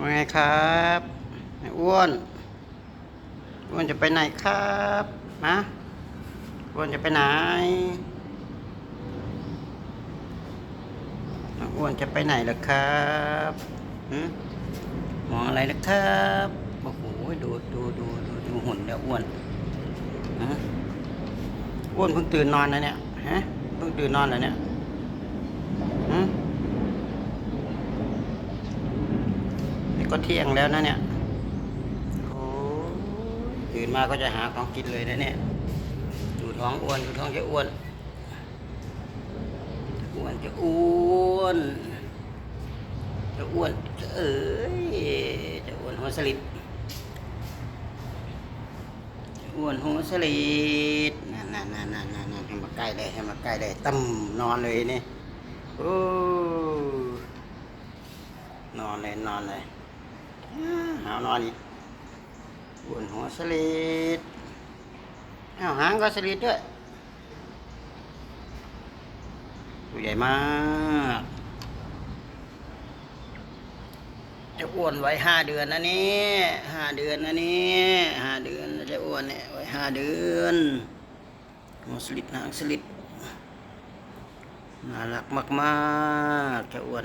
ว่าไงครับไอ้อ้วนอ้วนจะไปไหนครับฮะอ้วนจะไปไหนอ้วนจะไปไหนล่ะครับหืมมองอะไรล่ะครับโอ้โหดูดูดูดูดูหุ่นเดี๋ยวอ้วนฮะอ้วนเพิ่งตื่นนอนนะเนี่ยฮะเพิ่งตื่นนอนเหรอเนี่ยหืม นี่ ก็เที่ยงแล้วนะเนี่ยโอ้ยตื่นมาก็จะหาของกินเลยนะเนี่ยดูท้องอ้วนดูท้องจะอ้วนอ้วนจะอ้วนจะอ้วนจะเอ้ยจะอ้วนหัวสลิดจะอ้วนหัวสลิดนั่นนั่นนั่นนั่นนั่นนั่นให้มาใกล้เลยให้มาใกล้เลยตั้มนอนเลยนี่โอ้นอนเลยนอนเลย หาวนอนอีกบนหัวสลิดอ้าหางก็สลิดด้วยตัวใหญ่มาก จะอ้วนไว้ห้าเดือนนะนี่ห้าเดือนนะนี่ห้าเดือนจะอ้วนเนี่ยไว้ห้าเดือนหัวสลิดหางสลิดน่ารักมากๆจะอ้วน